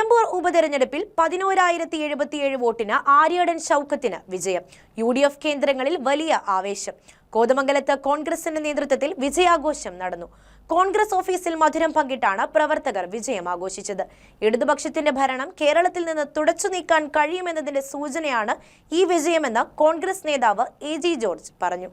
നിലമ്പൂർ ഉപതെരഞ്ഞെടുപ്പിൽ പതിനോരായിരത്തി എഴുപത്തിയേഴ് വോട്ടിന് ആര്യടൻ ഷൌക്കത്തിന് വിജയം. യു ഡി എഫ് കേന്ദ്രങ്ങളിൽ വലിയ ആവേശം. കോതമംഗലത്ത് കോൺഗ്രസിന്റെ നേതൃത്വത്തിൽ വിജയാഘോഷം നടന്നു. കോൺഗ്രസ് ഓഫീസിൽ മധുരം പങ്കിട്ടാണ് പ്രവർത്തകർ വിജയം ആഘോഷിച്ചത്. ഇടതുപക്ഷത്തിന്റെ ഭരണം കേരളത്തിൽ നിന്ന് തുടച്ചു നീക്കാൻ കഴിയുമെന്നതിന്റെ സൂചനയാണ് ഈ വിജയമെന്ന് കോൺഗ്രസ് നേതാവ് എ ജോർജ് പറഞ്ഞു.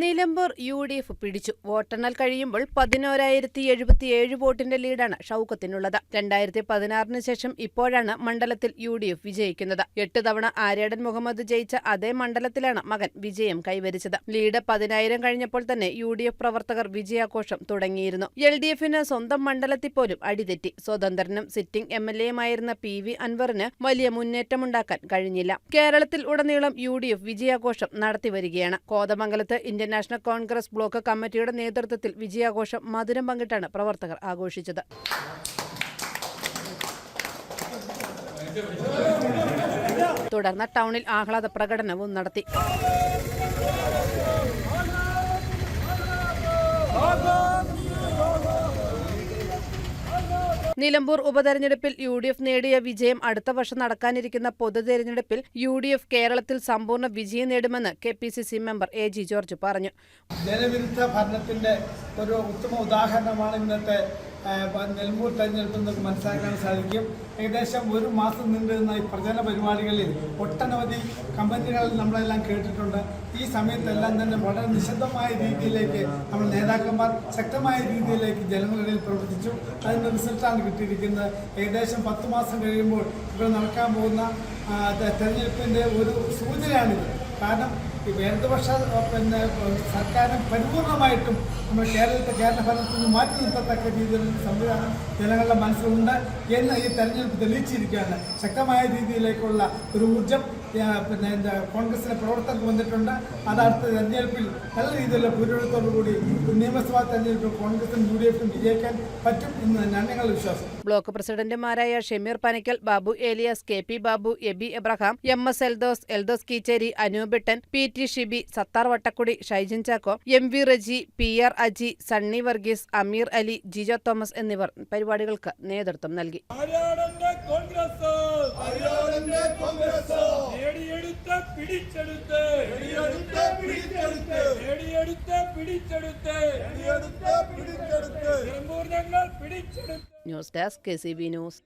നിലമ്പൂർ യു ഡി എഫ് പിടിച്ചു. വോട്ടെണ്ണൽ കഴിയുമ്പോൾ പതിനോരായിരത്തി എഴുപത്തിയേഴ് വോട്ടിന്റെ ലീഡാണ് ഷൌക്കത്തിനുള്ളത്. രണ്ടായിരത്തി പതിനാറിന് ശേഷം ഇപ്പോഴാണ് മണ്ഡലത്തിൽ യു ഡി എഫ് വിജയിക്കുന്നത്. എട്ട് തവണ ആര്യാടൻ മുഹമ്മദ് ജയിച്ച അതേ മണ്ഡലത്തിലാണ് മകൻ വിജയം കൈവരിച്ചത്. ലീഡ് പതിനായിരം കഴിഞ്ഞപ്പോൾ തന്നെ യു ഡി എഫ് പ്രവർത്തകർ വിജയാഘോഷം തുടങ്ങിയിരുന്നു. എൽ ഡി എഫിന് സ്വന്തം മണ്ഡലത്തിൽ പോലും അടിതെറ്റി. സ്വതന്ത്രനും സിറ്റിംഗ് എം എൽ എയുമായിരുന്ന പി വി അൻവറിന് വലിയ മുന്നേറ്റമുണ്ടാക്കാൻ കഴിഞ്ഞില്ല. കേരളത്തിൽ ഉടനീളം യു ഡി എഫ് വിജയാഘോഷം നടത്തിവരികയാണ്. കോതമംഗലത്ത് ഇന്ത്യൻ നാഷണൽ കോൺഗ്രസ് ബ്ലോക്ക് കമ്മിറ്റിയുടെ നേതൃത്വത്തിൽ വിജയാഘോഷം മധുരം പങ്കിട്ടാണ് പ്രവർത്തകർ ആഘോഷിച്ചത്. തുടർന്ന് ടൗണിൽ ആഹ്ലാദ പ്രകടനവും നടത്തി. നിലമ്പൂർ ഉപതെരഞ്ഞെടുപ്പിൽ യു ഡി എഫ് നേടിയ വിജയം അടുത്ത വർഷം നടക്കാനിരിക്കുന്ന പൊതു തെരഞ്ഞെടുപ്പിൽ യു ഡി എഫ് കേരളത്തിൽ സമ്പൂർണ വിജയം നേടുമെന്ന് K P C C member A G George പറഞ്ഞു. ജനവിരുദ്ധ ഭരണത്തിന്റെ ഒരു ഉത്തമ ഉദാഹരണമാണ് ഇന്നത്തെ നെൽമൂർ തെരഞ്ഞെടുപ്പ് എന്ന് നമുക്ക് മനസ്സിലാക്കാൻ സാധിക്കും. ഏകദേശം ഒരു മാസം നീണ്ടുനിന്ന ഈ പ്രചരണ പരിപാടികളിൽ ഒട്ടനവധി കമ്പനികൾ നമ്മളെല്ലാം കേട്ടിട്ടുണ്ട്. ഈ സമയത്തെല്ലാം തന്നെ വളരെ നിശബ്ദമായ രീതിയിലേക്ക് നമ്മൾ നേതാക്കന്മാർ ശക്തമായ രീതിയിലേക്ക് ജനങ്ങളിൽ പ്രവർത്തിച്ചു. അതിന്റെ റിസൾട്ടാണ് കിട്ടിയിരിക്കുന്നത്. ഏകദേശം പത്ത് മാസം കഴിയുമ്പോൾ ഇവിടെ നടക്കാൻ പോകുന്ന തെരഞ്ഞെടുപ്പിന്റെ ഒരു സൂചനയാണിത്. കാരണം ഈ ഇടതുപക്ഷ പിന്നെ സർക്കാരിനെ പരിപൂർണമായിട്ടും നമ്മൾ കേരളത്തെ കേരള ഭരണത്തിൽ നിന്ന് മാറ്റി നിർത്തത്തക്ക രീതിയിലുള്ള സംവിധാനം ജനങ്ങളുടെ മനസ്സിലുണ്ട് എന്ന് ഈ തെരഞ്ഞെടുപ്പ് തെളിയിച്ചിരിക്കുകയാണ്. ശക്തമായ രീതിയിലേക്കുള്ള ഒരു ഊർജം പിന്നെ എന്റെ കോൺഗ്രസിന്റെ പ്രവർത്തകർക്ക് വന്നിട്ടുണ്ട്. അത് അടുത്ത തെരഞ്ഞെടുപ്പിൽ നല്ല രീതിയിലുള്ള ഭൂരിപക്ഷത്തോടു കൂടി നിയമസഭാ തെരഞ്ഞെടുപ്പിൽ കോൺഗ്രസിനും യു ഡി എഫിനും വിജയിക്കാൻ പറ്റും എന്ന് തന്നെയാണ് ഞങ്ങളുടെ വിശ്വാസം. ബ്ലോക്ക് പ്രസിഡന്റുമാരായ Shameer Panakkal Babu Elias K P Babu Eby Abraham M S Eldhose Eldhose Keecheri Anoopittan P T Shibi Sathar Vattakudi Shaijin Chacko M V Reji P R Aji Sunny Varghese Ameer Ali Jijo Thomas എന്നിവർ പരിപാടികൾക്ക് നേതൃത്വം നൽകി. പിടിച്ചെടുത്ത് പിടിച്ചെടുത്ത് പിടിച്ചെടുത്ത് ഞങ്ങൾ പിടിച്ചെടുത്ത്. News desk K C B news